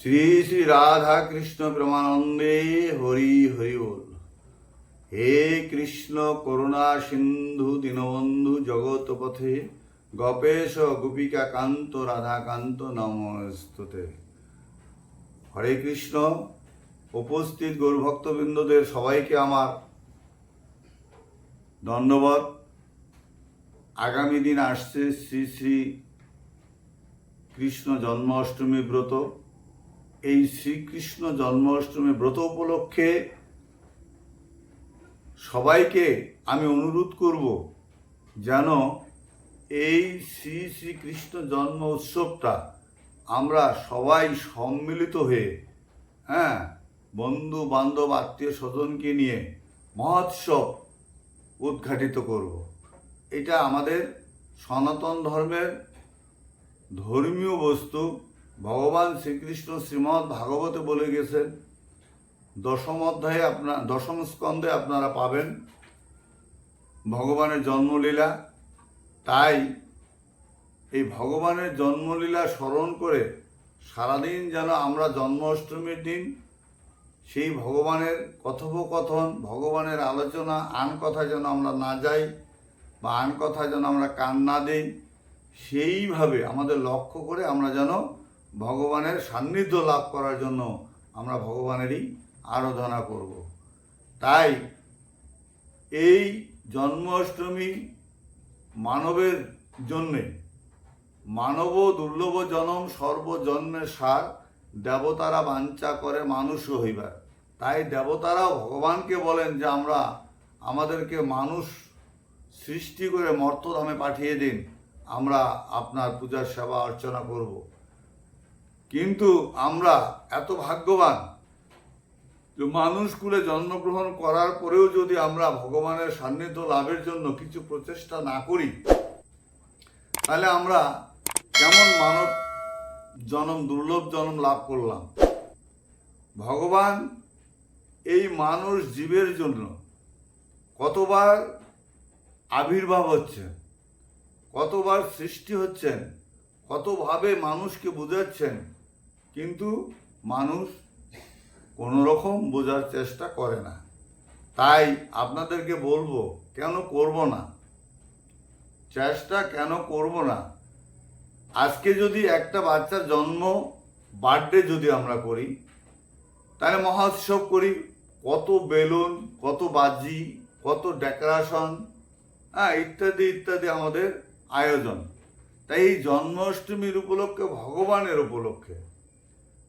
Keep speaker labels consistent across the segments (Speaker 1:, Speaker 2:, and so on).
Speaker 1: শ্রী শ্রী রাধা কৃষ্ণ প্রমানন্দে হরি হরি বল হে কৃষ্ণ করুণা সিন্ধু দীনবন্ধু জগৎপথে গপেশ গোপিকা কান্ত রাধাকান্ত নমস্ততে হরে কৃষ্ণ উপস্থিত গৌরভক্তবৃন্দদের সবাইকে আমার ধন্যবাদ আগামী দিন আসছে শ্রী শ্রী কৃষ্ণ জন্মাষ্টমী ব্রত এই শ্রীকৃষ্ণ জন্মাষ্টমী ব্রত উপলক্ষে সবাইকে আমি অনুরোধ করব যেন এই শ্রী শ্রীকৃষ্ণ জন্ম উৎসবটা আমরা সবাই সম্মিলিত হয়ে হ্যাঁ বন্ধু বান্ধব আত্মীয় স্বজনকে নিয়ে মহোৎসব উদ্ঘাটিত করব এটা আমাদের সনাতন ধর্মের ধর্মীয় বস্তু ভগবান শ্রীকৃষ্ণ শ্রীমৎ ভাগবতে বলে গেছেন দশম অধ্যায়ে আপনার দশম স্কন্ধে আপনারা পাবেন ভগবানের জন্মলীলা তাই এই ভগবানের জন্মলীলা স্মরণ করে সারাদিন যেন আমরা জন্মাষ্টমীর দিন সেই ভগবানের কথোপকথন ভগবানের আলোচনা আন কথা যেন আমরা না যাই বা আন কথা যেন আমরা কান না দিই সেইভাবে আমাদের লক্ষ্য করে আমরা যেন ভগবানের সান্নিধ্য লাভ করার জন্য আমরা ভগবানেরই আরাধনা করব তাই এই জন্মাষ্টমী মানবের জন্যে মানব দুর্লভ জনম সর্বজন্মের সার দেবতারা বাঞ্চা করে মানুষ হইবার তাই দেবতারাও ভগবানকে বলেন যে আমরা আমাদেরকে মানুষ সৃষ্টি করে মর্তধামে পাঠিয়ে দিন আমরা আপনার পূজার সেবা অর্চনা করবো কিন্তু আমরা এত ভাগ্যবান যে মানুষ মানুষকুলে জন্মগ্রহণ করার পরেও যদি আমরা ভগবানের সান্নিধ্য লাভের জন্য কিছু প্রচেষ্টা না করি তাহলে আমরা কেমন মানব জনম দুর্লভ জনম লাভ করলাম ভগবান এই মানুষ জীবের জন্য কতবার আবির্ভাব হচ্ছে কতবার সৃষ্টি হচ্ছেন কতভাবে মানুষকে বুঝাচ্ছেন কিন্তু মানুষ কোনো রকম বোঝার চেষ্টা করে না তাই আপনাদেরকে বলবো কেন করব না চেষ্টা কেন করব না আজকে যদি একটা বাচ্চার জন্ম বার্থডে যদি আমরা করি তাহলে মহোৎসব করি কত বেলুন কত বাজি কত ডেকোরেশন হ্যাঁ ইত্যাদি ইত্যাদি আমাদের আয়োজন তাই এই জন্মাষ্টমীর উপলক্ষে ভগবানের উপলক্ষে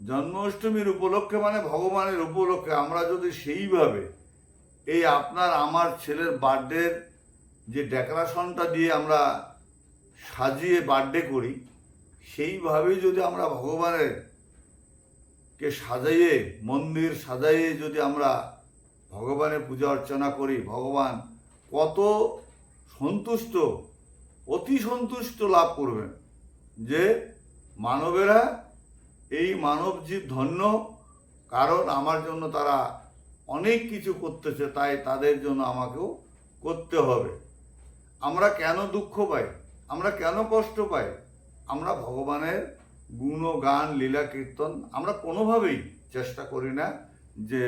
Speaker 1: জন্মাষ্টমীর উপলক্ষে মানে ভগবানের উপলক্ষে আমরা যদি সেইভাবে এই আপনার আমার ছেলের বার্থডের যে ডেকোরেশনটা দিয়ে আমরা সাজিয়ে বার্থডে করি সেইভাবেই যদি আমরা ভগবানের কে সাজাইয়ে মন্দির সাজাইয়ে যদি আমরা ভগবানের পূজা অর্চনা করি ভগবান কত সন্তুষ্ট অতি সন্তুষ্ট লাভ করবেন যে মানবেরা এই মানবজীব ধন্য কারণ আমার জন্য তারা অনেক কিছু করতেছে তাই তাদের জন্য আমাকেও করতে হবে আমরা কেন দুঃখ পাই আমরা কেন কষ্ট পাই আমরা ভগবানের গুণ গান লীলা কীর্তন আমরা কোনোভাবেই চেষ্টা করি না যে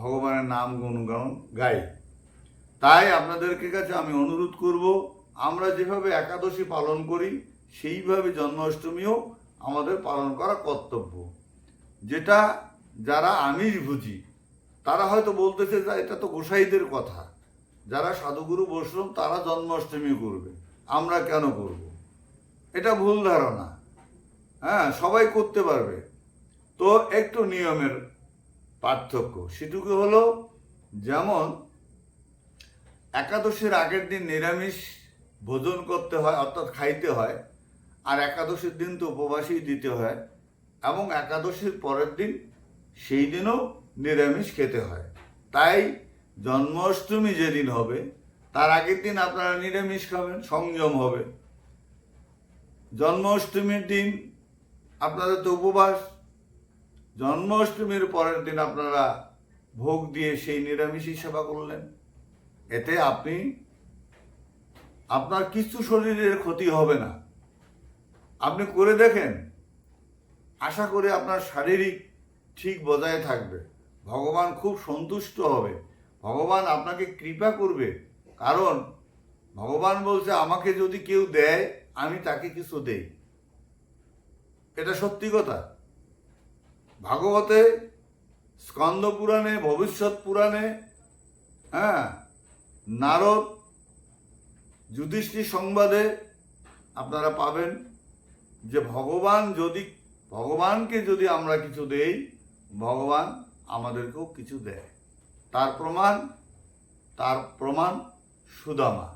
Speaker 1: ভগবানের নাম গুণগান গাই তাই আপনাদেরকে কাছে আমি অনুরোধ করব আমরা যেভাবে একাদশী পালন করি সেইভাবে জন্মাষ্টমীও আমাদের পালন করা কর্তব্য যেটা যারা আমিষ বুঝি তারা হয়তো বলতেছে যে এটা তো গোসাইদের কথা যারা সাধুগুরু বসলাম তারা জন্মাষ্টমী করবে আমরা কেন করব। এটা ভুল ধারণা হ্যাঁ সবাই করতে পারবে তো একটু নিয়মের পার্থক্য সেটুকু হলো যেমন একাদশীর আগের দিন নিরামিষ ভোজন করতে হয় অর্থাৎ খাইতে হয় আর একাদশীর দিন তো উপবাসই দিতে হয় এবং একাদশীর পরের দিন সেই দিনও নিরামিষ খেতে হয় তাই জন্মাষ্টমী যেদিন হবে তার আগের দিন আপনারা নিরামিষ খাবেন সংযম হবে জন্মাষ্টমীর দিন আপনাদের তো উপবাস জন্মাষ্টমীর পরের দিন আপনারা ভোগ দিয়ে সেই নিরামিষই সেবা করলেন এতে আপনি আপনার কিছু শরীরের ক্ষতি হবে না আপনি করে দেখেন আশা করে আপনার শারীরিক ঠিক বজায় থাকবে ভগবান খুব সন্তুষ্ট হবে ভগবান আপনাকে কৃপা করবে কারণ ভগবান বলছে আমাকে যদি কেউ দেয় আমি তাকে কিছু দেই এটা সত্যি কথা ভাগবতে স্কন্দ পুরাণে ভবিষ্যৎ পুরাণে হ্যাঁ নারদ যুধিষ্ঠির সংবাদে আপনারা পাবেন যে ভগবান যদি ভগবানকে যদি আমরা কিছু দেই ভগবান আমাদেরকেও কিছু দেয় তার প্রমাণ তার প্রমাণ সুদামা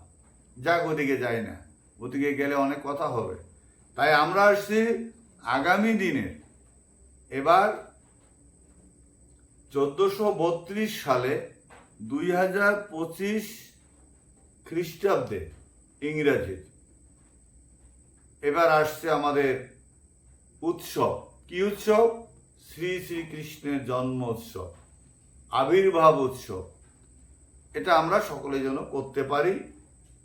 Speaker 1: যাক ওদিকে যাই না ওদিকে গেলে অনেক কথা হবে তাই আমরা আসছি আগামী দিনে এবার চোদ্দশো বত্রিশ সালে দুই হাজার পঁচিশ খ্রিস্টাব্দে ইংরাজির এবার আসছে আমাদের উৎসব কি উৎসব শ্রী শ্রীকৃষ্ণের জন্ম উৎসব আবির্ভাব উৎসব এটা আমরা সকলে যেন করতে পারি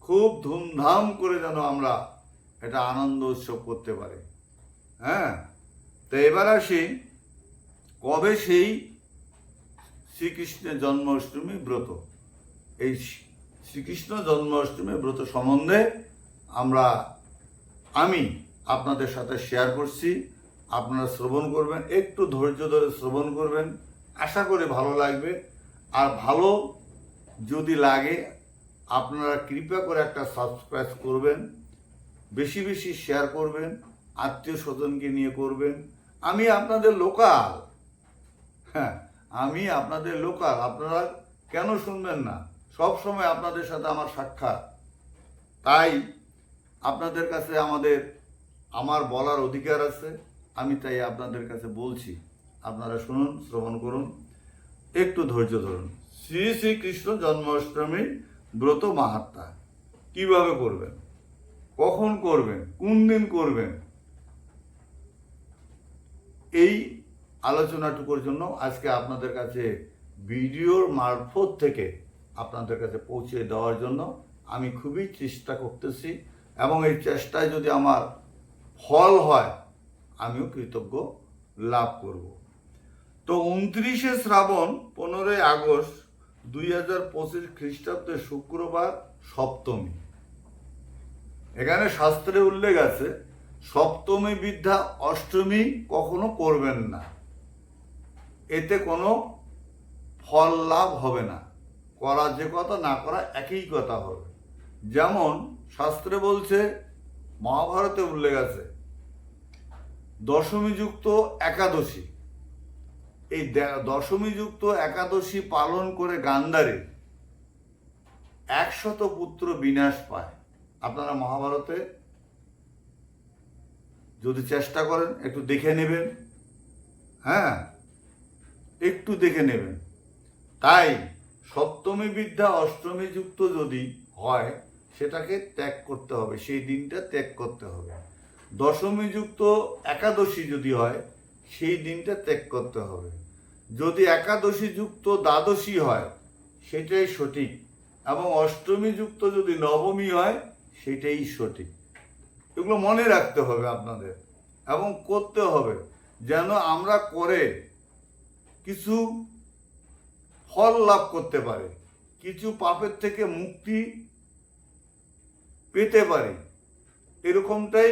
Speaker 1: খুব ধুমধাম করে যেন আমরা এটা আনন্দ উৎসব করতে পারি হ্যাঁ তো এবার আসি কবে সেই শ্রীকৃষ্ণের জন্মাষ্টমী ব্রত এই শ্রীকৃষ্ণ জন্মাষ্টমী ব্রত সম্বন্ধে আমরা আমি আপনাদের সাথে শেয়ার করছি আপনারা শ্রবণ করবেন একটু ধৈর্য ধরে শ্রবণ করবেন আশা করি ভালো লাগবে আর ভালো যদি লাগে আপনারা কৃপা করে একটা সাবস্ক্রাইব করবেন বেশি বেশি শেয়ার করবেন আত্মীয় স্বজনকে নিয়ে করবেন আমি আপনাদের লোকাল হ্যাঁ আমি আপনাদের লোকাল আপনারা কেন শুনবেন না সব সময় আপনাদের সাথে আমার সাক্ষাৎ তাই আপনাদের কাছে আমাদের আমার বলার অধিকার আছে আমি তাই আপনাদের কাছে বলছি আপনারা শুনুন শ্রবণ করুন একটু ধৈর্য ধরুন শ্রী শ্রীকৃষ্ণ জন্মাষ্টমীর ব্রত মাহাত্মা কিভাবে করবেন কখন করবেন কোন দিন করবেন এই আলোচনাটুকুর জন্য আজকে আপনাদের কাছে ভিডিওর মারফত থেকে আপনাদের কাছে পৌঁছে দেওয়ার জন্য আমি খুবই চেষ্টা করতেছি এবং এই চেষ্টায় যদি আমার ফল হয় আমিও কৃতজ্ঞ লাভ করব তো উনত্রিশে শ্রাবণ পনেরোই আগস্ট দুই হাজার পঁচিশ খ্রিস্টাব্দে শুক্রবার সপ্তমী এখানে শাস্ত্রে উল্লেখ আছে সপ্তমী বিদ্যা অষ্টমী কখনো করবেন না এতে কোনো ফল লাভ হবে না করা যে কথা না করা একই কথা হবে যেমন শাস্ত্রে বলছে মহাভারতে উল্লেখ আছে দশমীযুক্ত একাদশী এই দশমীযুক্ত একাদশী পালন করে গান্ধারে একশত পুত্র বিনাশ পায় আপনারা মহাভারতে যদি চেষ্টা করেন একটু দেখে নেবেন হ্যাঁ একটু দেখে নেবেন তাই সপ্তমী বিদ্যা অষ্টমী যুক্ত যদি হয় সেটাকে ত্যাগ করতে হবে সেই দিনটা ত্যাগ করতে হবে দশমী যুক্ত একাদশী যদি হয় সেই দিনটা ত্যাগ করতে হবে যদি একাদশী যুক্ত দ্বাদশী হয় সেটাই সঠিক এবং অষ্টমী যুক্ত যদি নবমী হয় সেটাই সঠিক এগুলো মনে রাখতে হবে আপনাদের এবং করতে হবে যেন আমরা করে কিছু ফল লাভ করতে পারে কিছু পাপের থেকে মুক্তি পেতে পারি এরকমটাই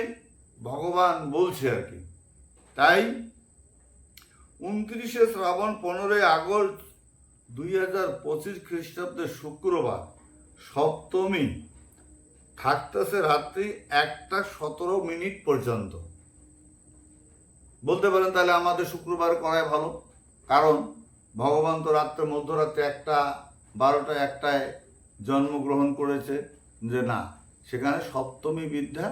Speaker 1: ভগবান বলছে আর কি তাই উনত্রিশে শ্রাবণ পনেরোই আগস্ট দুই হাজার পঁচিশ খ্রিস্টাব্দের শুক্রবার সপ্তমী থাকতেছে রাত্রি একটা সতেরো মিনিট পর্যন্ত বলতে পারেন তাহলে আমাদের শুক্রবার করাই ভালো কারণ ভগবান তো রাত্রে মধ্যরাত্রে একটা বারোটা একটায় জন্মগ্রহণ করেছে যে না সেখানে সপ্তমী বিদ্যা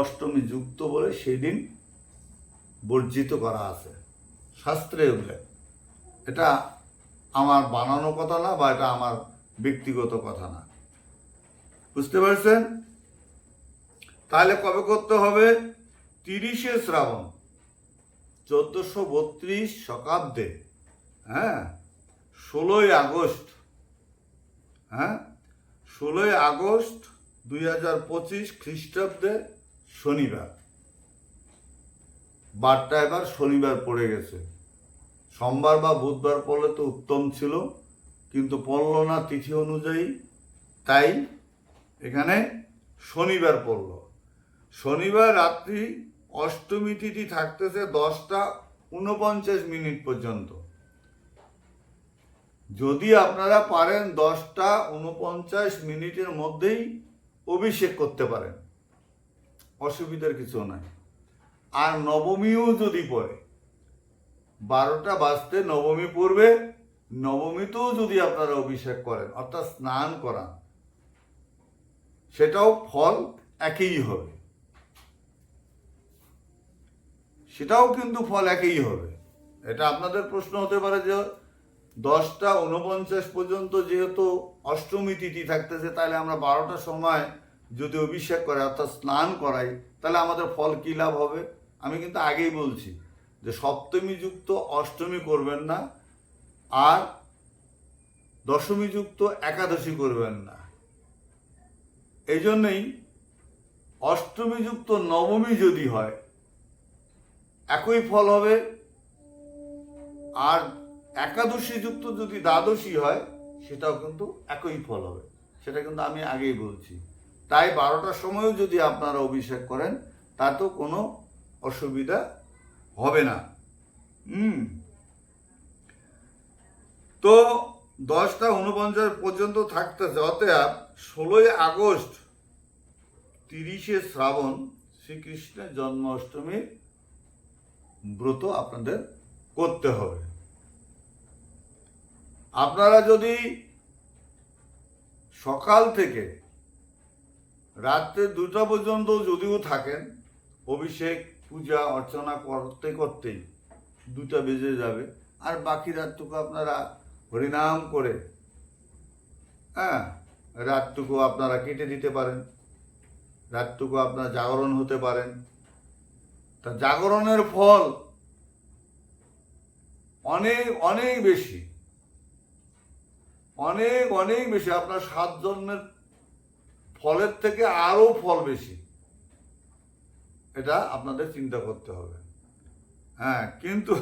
Speaker 1: অষ্টমী যুক্ত বলে সেদিন বর্জিত করা আছে শাস্ত্রে উল্লেখ এটা আমার বানানো কথা না বা এটা আমার ব্যক্তিগত কথা না বুঝতে পারছেন তাহলে কবে করতে হবে তিরিশে শ্রাবণ চোদ্দশো বত্রিশ শতাব্দে হ্যাঁ ষোলোই আগস্ট হ্যাঁ ষোলোই আগস্ট দুই হাজার পঁচিশ খ্রিস্টাব্দে শনিবার বারটা এবার শনিবার পড়ে গেছে সোমবার বা বুধবার পড়লে তো উত্তম ছিল কিন্তু পড়ল না তিথি অনুযায়ী তাই এখানে শনিবার পড়ল শনিবার রাত্রি অষ্টমী তিথি থাকতেছে দশটা উনপঞ্চাশ মিনিট পর্যন্ত যদি আপনারা পারেন দশটা উনপঞ্চাশ মিনিটের মধ্যেই অভিষেক করতে পারেন অসুবিধার কিছু নাই আর নবমীও যদি পড়ে বারোটা বাজতে নবমী পড়বে নবমীতেও যদি আপনারা অভিষেক করেন অর্থাৎ স্নান করান সেটাও ফল একই হবে সেটাও কিন্তু ফল একই হবে এটা আপনাদের প্রশ্ন হতে পারে যে দশটা উনপঞ্চাশ পর্যন্ত যেহেতু অষ্টমী তিথি থাকতেছে তাহলে আমরা বারোটার সময় যদি অভিষেক করে অর্থাৎ স্নান করাই তাহলে আমাদের ফল কী লাভ হবে আমি কিন্তু আগেই বলছি যে সপ্তমী যুক্ত অষ্টমী করবেন না আর দশমী যুক্ত একাদশী করবেন না এই জন্যেই অষ্টমী যুক্ত নবমী যদি হয় একই ফল হবে আর একাদশী যুক্ত যদি দ্বাদশী হয় সেটাও কিন্তু একই ফল হবে সেটা কিন্তু আমি আগেই বলছি তাই বারোটার সময়ও যদি আপনারা অভিষেক করেন তাতেও কোনো অসুবিধা হবে না হুম তো দশটা উনপঞ্চাশ পর্যন্ত থাকতে অতএব ষোলোই আগস্ট তিরিশে শ্রাবণ শ্রীকৃষ্ণের জন্মাষ্টমীর ব্রত আপনাদের করতে হবে আপনারা যদি সকাল থেকে রাত্রে দুটা পর্যন্ত যদিও থাকেন অভিষেক পূজা অর্চনা করতে করতেই দুটা বেজে যাবে আর বাকি রাতটুকু আপনারা হরিনাম করে হ্যাঁ রাতটুকু আপনারা কেটে দিতে পারেন রাতটুকু আপনারা জাগরণ হতে পারেন তা জাগরণের ফল অনেক অনেক বেশি অনেক অনেক বেশি আপনার সাত জন্মের ফলের থেকে আরও ফল বেশি এটা আপনাদের চিন্তা করতে হবে হ্যাঁ কিন্তু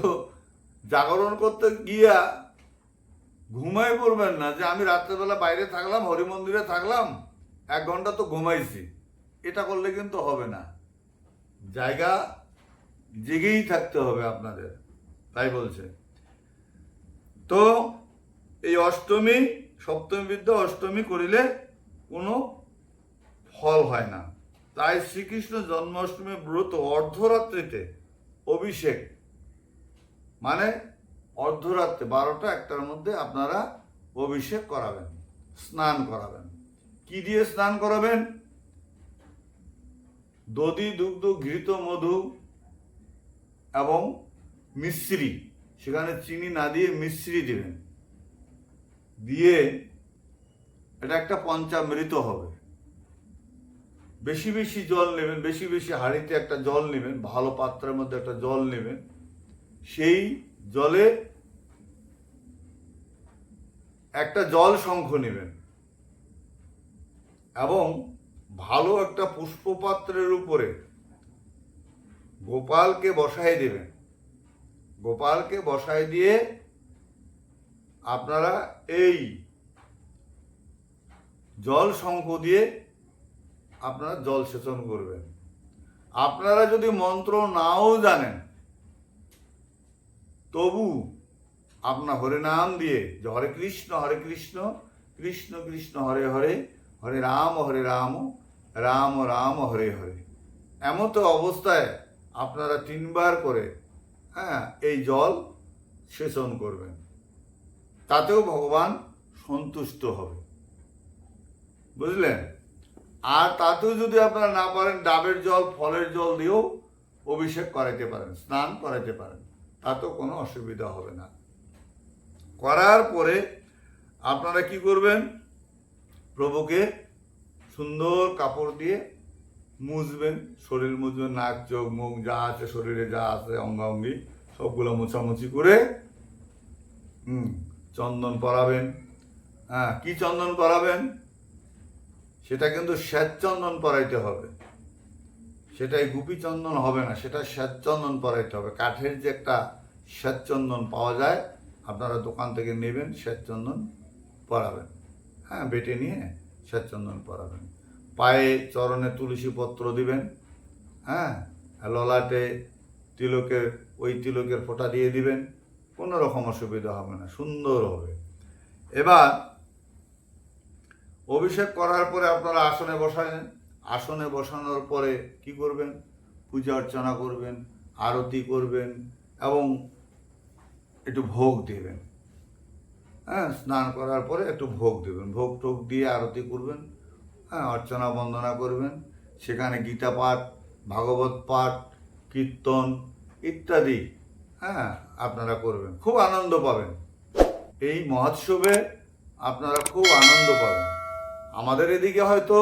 Speaker 1: জাগরণ করতে গিয়া ঘুমাই পড়বেন না যে আমি রাত্রেবেলা বাইরে থাকলাম হরি মন্দিরে থাকলাম এক ঘন্টা তো ঘুমাইছি এটা করলে কিন্তু হবে না জায়গা জেগেই থাকতে হবে আপনাদের তাই বলছে তো এই অষ্টমী সপ্তমী বিদ্যা অষ্টমী করিলে কোনো ফল হয় না তাই শ্রীকৃষ্ণ জন্মাষ্টমী ব্রত অর্ধরাত্রিতে অভিষেক মানে অর্ধরাত্রে বারোটা একটার মধ্যে আপনারা অভিষেক করাবেন স্নান করাবেন কি দিয়ে স্নান করাবেন দধি দুগ্ধ ঘৃত মধু এবং মিশ্রি সেখানে চিনি না দিয়ে মিশ্রি দিবেন দিয়ে এটা একটা পঞ্চামৃত হবে বেশি বেশি জল নেবেন বেশি বেশি হাঁড়িতে একটা জল নেবেন ভালো পাত্রের মধ্যে একটা জল নেবেন সেই জলে একটা জল শঙ্খ নেবেন এবং ভালো একটা পুষ্পপাত্রের উপরে গোপালকে বসাই দেবেন গোপালকে বসাই দিয়ে আপনারা এই জল শঙ্খ দিয়ে আপনারা জল সেচন করবেন আপনারা যদি মন্ত্র নাও জানেন তবু আপনার নাম দিয়ে যে হরে কৃষ্ণ হরে কৃষ্ণ কৃষ্ণ কৃষ্ণ হরে হরে হরে রাম হরে রাম রাম রাম হরে হরে এমন তো অবস্থায় আপনারা তিনবার করে হ্যাঁ এই জল সেচন করবেন তাতেও ভগবান সন্তুষ্ট হবে বুঝলেন আর তাতেও যদি আপনারা না পারেন ডাবের জল ফলের জল দিয়েও অভিষেক করাইতে পারেন স্নান করাইতে পারেন তাতেও কোনো অসুবিধা হবে না করার পরে আপনারা কি করবেন প্রভুকে সুন্দর কাপড় দিয়ে মুছবেন শরীর মুছবেন নাক চোখ মুখ যা আছে শরীরে যা আছে অঙ্গাঙ্গি সবগুলো মোছামুছি করে হুম চন্দন পরাবেন হ্যাঁ কী চন্দন পরাবেন সেটা কিন্তু শ্বেতচন্দন পরাইতে হবে সেটাই গুপিচন্দন হবে না সেটা শ্বেতচন্দন পরাইতে হবে কাঠের যে একটা শ্বেতচন্দন পাওয়া যায় আপনারা দোকান থেকে নেবেন শ্বেতচন্দন পরাবেন হ্যাঁ বেটে নিয়ে শ্বেতচন্দন পরাবেন পায়ে চরণে তুলসী পত্র দিবেন হ্যাঁ ললাটে তিলকের ওই তিলকের ফোঁটা দিয়ে দিবেন কোনো রকম অসুবিধা হবে না সুন্দর হবে এবার অভিষেক করার পরে আপনারা আসনে বসালেন আসনে বসানোর পরে কি করবেন পূজা অর্চনা করবেন আরতি করবেন এবং একটু ভোগ দেবেন হ্যাঁ স্নান করার পরে একটু ভোগ দেবেন ভোগ টোক দিয়ে আরতি করবেন হ্যাঁ অর্চনা বন্দনা করবেন সেখানে গীতা পাঠ ভাগবত পাঠ কীর্তন ইত্যাদি হ্যাঁ আপনারা করবেন খুব আনন্দ পাবেন এই মহোৎসবে আপনারা খুব আনন্দ পাবেন আমাদের এদিকে হয়তো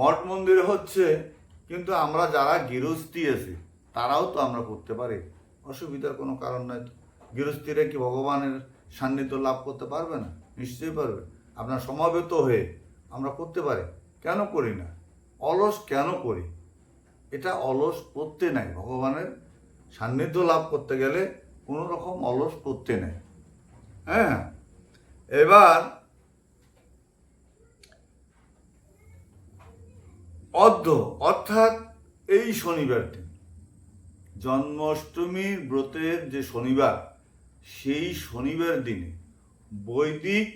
Speaker 1: মঠ মন্দির হচ্ছে কিন্তু আমরা যারা গৃহস্থী আছি তারাও তো আমরা করতে পারি অসুবিধার কোনো কারণ নাই তো গৃহস্থীরা কি ভগবানের সান্নিধ্য লাভ করতে পারবে না নিশ্চয়ই পারবে আপনার সমাবেত হয়ে আমরা করতে পারি কেন করি না অলস কেন করি এটা অলস করতে নাই ভগবানের সান্নিধ্য লাভ করতে গেলে কোনো রকম অলস করতে নেই হ্যাঁ এবার অর্ধ অর্থাৎ এই শনিবার দিন জন্মাষ্টমীর ব্রতের যে শনিবার সেই শনিবার দিনে বৈদিক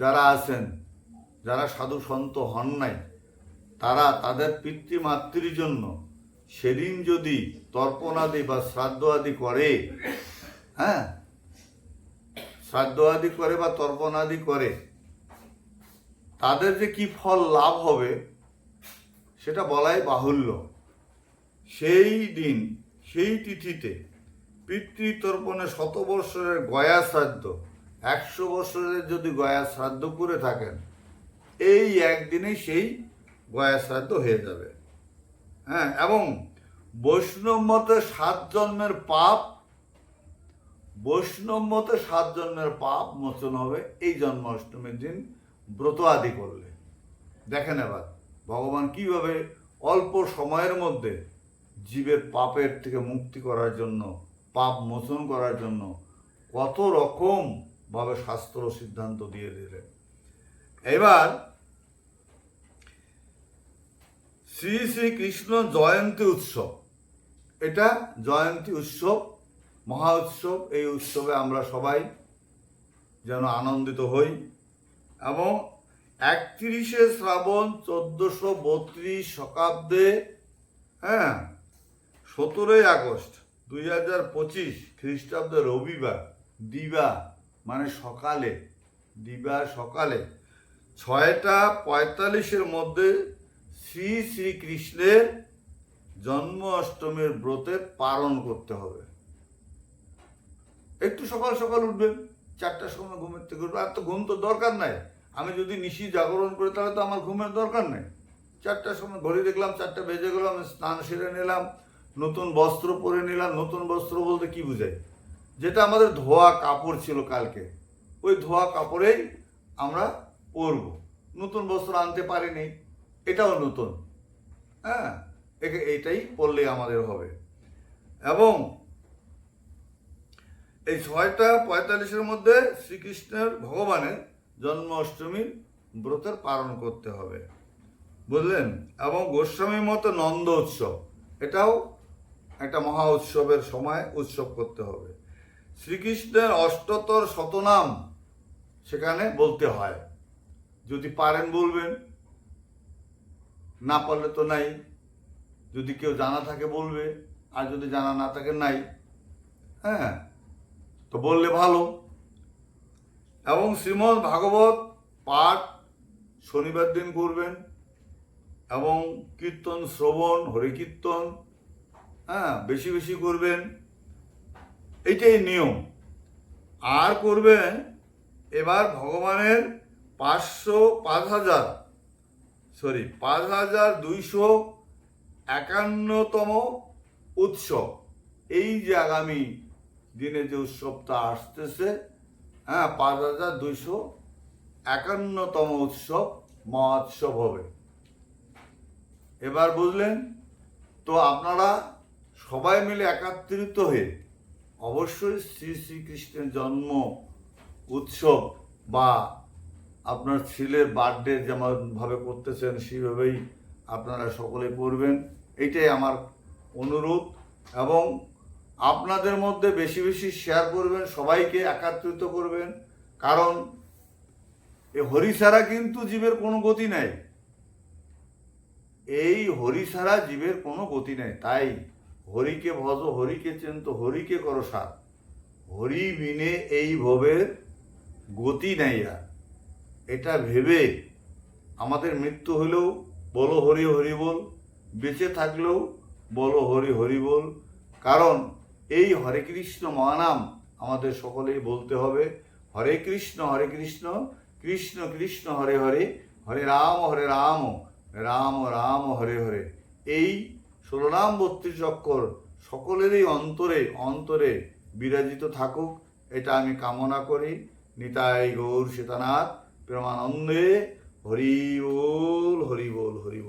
Speaker 1: যারা আছেন যারা সাধু সন্ত হন নাই তারা তাদের পিতৃমাতৃর জন্য সেদিন যদি তর্পণ আদি বা শ্রাদ্ধ আদি করে হ্যাঁ শ্রাদ্ধ আদি করে বা তর্পণ আদি করে তাদের যে কি ফল লাভ হবে সেটা বলাই বাহুল্য সেই দিন সেই তিথিতে পিতৃতর্পণে শত বৎসরের গয়া শ্রাদ্ধ একশো বৎসরের যদি গয়া শ্রাদ্ধ করে থাকেন এই একদিনেই সেই গয়া শ্রাদ্ধ হয়ে যাবে হ্যাঁ এবং বৈষ্ণব মতে সাত জন্মের পাপ বৈষ্ণব মতে সাত জন্মের পাপ মোচন হবে এই জন্মাষ্টমীর দিন ব্রত আদি করলে দেখেন এবার ভগবান কিভাবে অল্প সময়ের মধ্যে জীবের পাপের থেকে মুক্তি করার জন্য পাপ মোচন করার জন্য কত রকমভাবে শাস্ত্র সিদ্ধান্ত দিয়ে দিলেন এবার শ্রী শ্রী কৃষ্ণ জয়ন্তী উৎসব এটা জয়ন্তী উৎসব মহা উৎসব এই উৎসবে আমরা সবাই যেন আনন্দিত হই এবং একত্রিশে শ্রাবণ চোদ্দশো বত্রিশ শতাব্দে হ্যাঁ সতেরোই আগস্ট দুই হাজার পঁচিশ খ্রিস্টাব্দে রবিবার দিবা মানে সকালে দিবা সকালে ছয়টা পঁয়তাল্লিশের মধ্যে শ্রী শ্রীকৃষ্ণের জন্ম অষ্টমীর ব্রতে পালন করতে হবে একটু সকাল সকাল উঠবেন চারটার সময় ঘুমের থেকে উঠবেন আর তো ঘুম তো দরকার নাই আমি যদি নিশি জাগরণ করি তাহলে তো আমার ঘুমের দরকার নেই চারটার সময় ঘড়ি দেখলাম চারটা বেজে গেলাম আমি স্নান সেরে নিলাম নতুন বস্ত্র পরে নিলাম নতুন বস্ত্র বলতে কি বুঝাই যেটা আমাদের ধোয়া কাপড় ছিল কালকে ওই ধোয়া কাপড়েই আমরা পরব নতুন বস্ত্র আনতে পারিনি এটাও নতুন হ্যাঁ একে এইটাই পড়লে আমাদের হবে এবং এই ছয়টা পঁয়তাল্লিশের মধ্যে শ্রীকৃষ্ণের ভগবানের জন্মাষ্টমীর ব্রতের পালন করতে হবে বুঝলেন এবং গোস্বামীর মতো নন্দ উৎসব এটাও একটা মহা উৎসবের সময় উৎসব করতে হবে শ্রীকৃষ্ণের অষ্টতর শতনাম সেখানে বলতে হয় যদি পারেন বলবেন না পারলে তো নাই যদি কেউ জানা থাকে বলবে আর যদি জানা না থাকে নাই হ্যাঁ তো বললে ভালো এবং শ্রীমদ্ ভাগবত পাঠ শনিবার দিন করবেন এবং কীর্তন শ্রবণ হরি কীর্তন হ্যাঁ বেশি বেশি করবেন এইটাই নিয়ম আর করবেন এবার ভগবানের পাঁচশো পাঁচ হাজার সরি পাঁচ হাজার দুইশো একান্নতম উৎসব এই যে আগামী দিনে যে উৎসবটা আসতেছে হ্যাঁ পাঁচ হাজার দুইশো একান্নতম উৎসব মহোৎসব হবে এবার বুঝলেন তো আপনারা সবাই মিলে একাত্রিত হয়ে অবশ্যই শ্রী শ্রীকৃষ্ণের জন্ম উৎসব বা আপনার ছেলের বার্থডে যেমনভাবে করতেছেন সেইভাবেই আপনারা সকলে করবেন এটাই আমার অনুরোধ এবং আপনাদের মধ্যে বেশি বেশি শেয়ার করবেন সবাইকে একাত্রিত করবেন কারণ এ হরিসারা কিন্তু জীবের কোনো গতি নাই এই হরিসারা জীবের কোনো গতি নাই তাই হরিকে ভজ হরিকে চিন্ত হরিকে করো সার হরি বিনে এই ভবের গতি নাই আর এটা ভেবে আমাদের মৃত্যু হলেও বলো হরি হরি বল বেঁচে থাকলেও বলো হরি হরি বল কারণ এই হরে কৃষ্ণ মহানাম আমাদের সকলেই বলতে হবে হরে কৃষ্ণ হরে কৃষ্ণ কৃষ্ণ কৃষ্ণ হরে হরে হরে রাম হরে রাম রাম রাম হরে হরে এই ষোলনাম বত্রিশ অক্ষর সকলেরই অন্তরে অন্তরে বিরাজিত থাকুক এটা আমি কামনা করি নিতাই গৌর সীতানাথ প্রেমানন্দে হরি বল হরি বল হরি বল